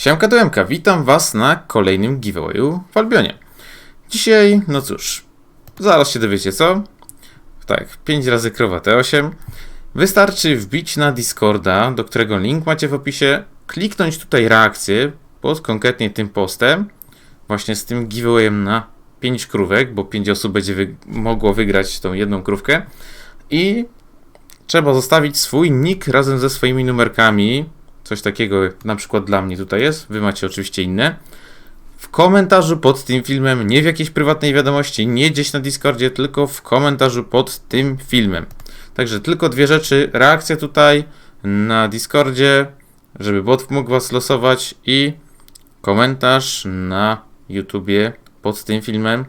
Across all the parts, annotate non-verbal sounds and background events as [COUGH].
Siemka Dołemka, witam was na kolejnym giveawayu w Albionie. Dzisiaj, no cóż, zaraz się dowiecie co. Tak, 5 razy krowa T8. Wystarczy wbić na Discorda, do którego link macie w opisie, kliknąć tutaj reakcję pod konkretnie tym postem, właśnie z tym giveawayem na 5 krówek, bo 5 osób będzie wy mogło wygrać tą jedną krówkę i trzeba zostawić swój nick razem ze swoimi numerkami. Coś takiego na przykład dla mnie tutaj jest. Wy macie oczywiście inne. W komentarzu pod tym filmem, nie w jakiejś prywatnej wiadomości, nie gdzieś na Discordzie, tylko w komentarzu pod tym filmem. Także tylko dwie rzeczy. Reakcja tutaj na Discordzie, żeby bot mógł was losować i komentarz na YouTubie pod tym filmem.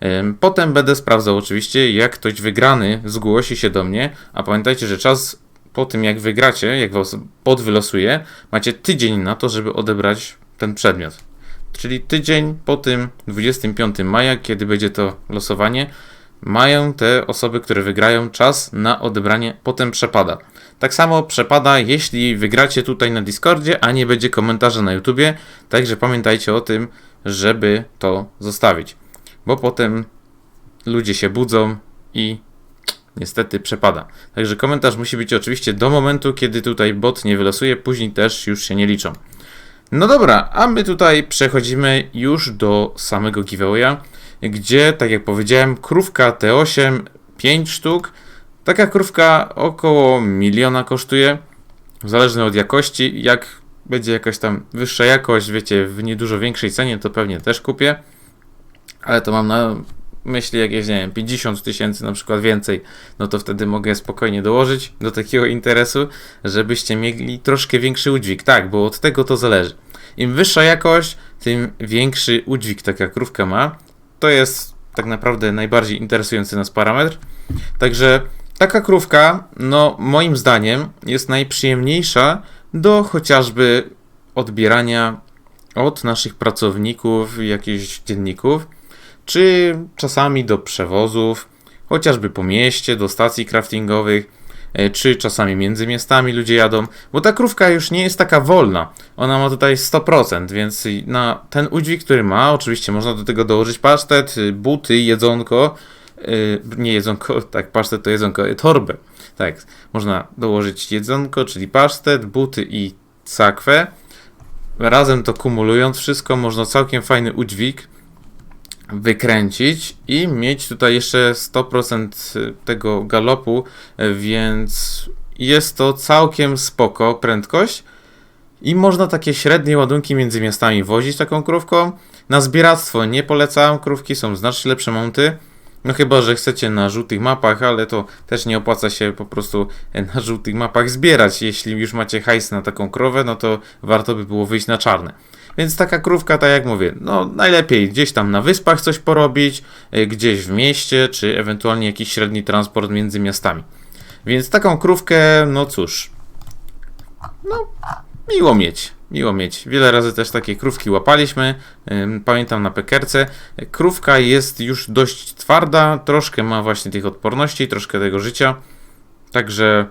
Em, Potem będę sprawdzał oczywiście, jak ktoś wygrany zgłosi się do mnie, a pamiętajcie, że czas po tym jak wygracie, jak was bot wylosuje, macie tydzień na to, żeby odebrać ten przedmiot. Czyli tydzień po tym 25 maja, kiedy będzie to losowanie, mają te osoby, które wygrają czas na odebranie, potem przepada. Tak samo przepada, jeśli wygracie tutaj na Discordzie, a nie będzie komentarza na YouTubie, także pamiętajcie o tym, żeby to zostawić, bo potem ludzie się budzą i niestety przepada. Także komentarz musi być oczywiście do momentu, kiedy tutaj bot nie wylosuje, później też już się nie liczą. No dobra, a my tutaj przechodzimy już do samego giveawaya, gdzie, tak jak powiedziałem, krówka T8, 5 sztuk. Taka krówka około miliona kosztuje, zależnie od jakości. Jak będzie jakaś tam wyższa jakość, wiecie, w niedużo większej cenie, to pewnie też kupię. Ale to mam na myśli jakieś, nie wiem, 50 tysięcy na przykład więcej, no to wtedy mogę spokojnie dołożyć do takiego interesu, żebyście mieli troszkę większy udźwig. Tak, bo od tego to zależy. Im wyższa jakość, tym większy udźwig taka krówka ma. To jest tak naprawdę najbardziej interesujący nas parametr. Także taka krówka, no moim zdaniem, jest najprzyjemniejsza do chociażby odbierania od naszych pracowników, jakichś dzienników, czy czasami do przewozów, chociażby po mieście, do stacji craftingowych, e, czy czasami między miastami ludzie jadą, bo ta krówka już nie jest taka wolna. Ona ma tutaj 100%, więc na ten udźwig, który ma, oczywiście można do tego dołożyć pasztet, y, buty, jedzonko, y, nie jedzonko, [LAUGHS] tak, pasztet to jedzonko, y, torbę. Tak, można dołożyć jedzonko, czyli pasztet, buty i sakwę. Razem to kumulując wszystko, można całkiem fajny udźwig wykręcić i mieć tutaj jeszcze 100% tego galopu, więc jest to całkiem spoko prędkość i można takie średnie ładunki między miastami wozić taką krówką. Na zbieractwo nie polecam, krówki są znacznie lepsze monty. No chyba, że chcecie na żółtych mapach, ale to też nie opłaca się po prostu na żółtych mapach zbierać. Jeśli już macie hajs na taką krowę, no to warto by było wyjść na czarne. Więc taka krówka, tak jak mówię, no najlepiej gdzieś tam na wyspach coś porobić, y, gdzieś w mieście, czy ewentualnie jakiś średni transport między miastami. Więc taką krówkę, no cóż, no miło mieć, miło mieć. Wiele razy też takie krówki łapaliśmy, pamiętam na pekerce. Krówka jest już dość twarda, troszkę ma właśnie tych odporności, troszkę tego życia, także,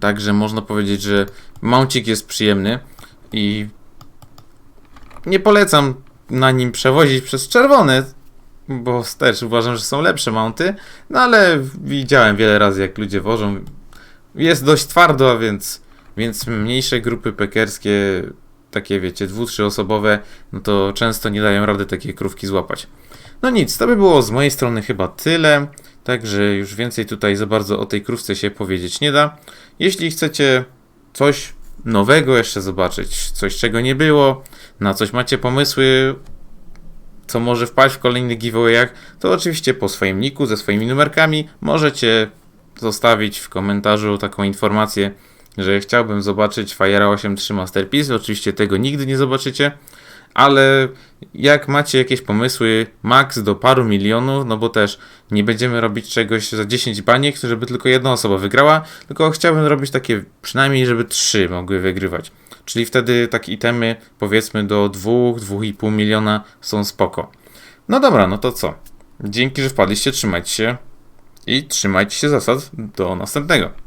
także można powiedzieć, że mącik jest przyjemny i nie polecam na nim przewozić przez czerwone, bo też uważam, że są lepsze mounty, no ale widziałem wiele razy, jak ludzie wożą. Jest dość twardo, więc, więc mniejsze grupy pekerskie, takie wiecie, dwu, trzyosobowe, no to często nie dają rady takiej krówki złapać. No nic, to by było z mojej strony chyba tyle, także już więcej tutaj za bardzo o tej krówce się powiedzieć nie da. Jeśli chcecie coś nowego jeszcze zobaczyć, coś czego nie było, na coś macie pomysły, co może wpaść w kolejnych giveawayach, to oczywiście po swoim niku, ze swoimi numerkami możecie zostawić w komentarzu taką informację, że chciałbym zobaczyć Fire'a 8.3 Masterpiece. Oczywiście tego nigdy nie zobaczycie, ale jak macie jakieś pomysły max do paru milionów, no bo też nie będziemy robić czegoś za 10 baniek, żeby tylko jedna osoba wygrała, tylko chciałbym robić takie przynajmniej, żeby trzy mogły wygrywać. Czyli wtedy takie itemy powiedzmy do 2-2,5 miliona są spoko. No dobra, no to co? Dzięki, że wpadliście, trzymajcie się i trzymajcie się zasad. Do następnego.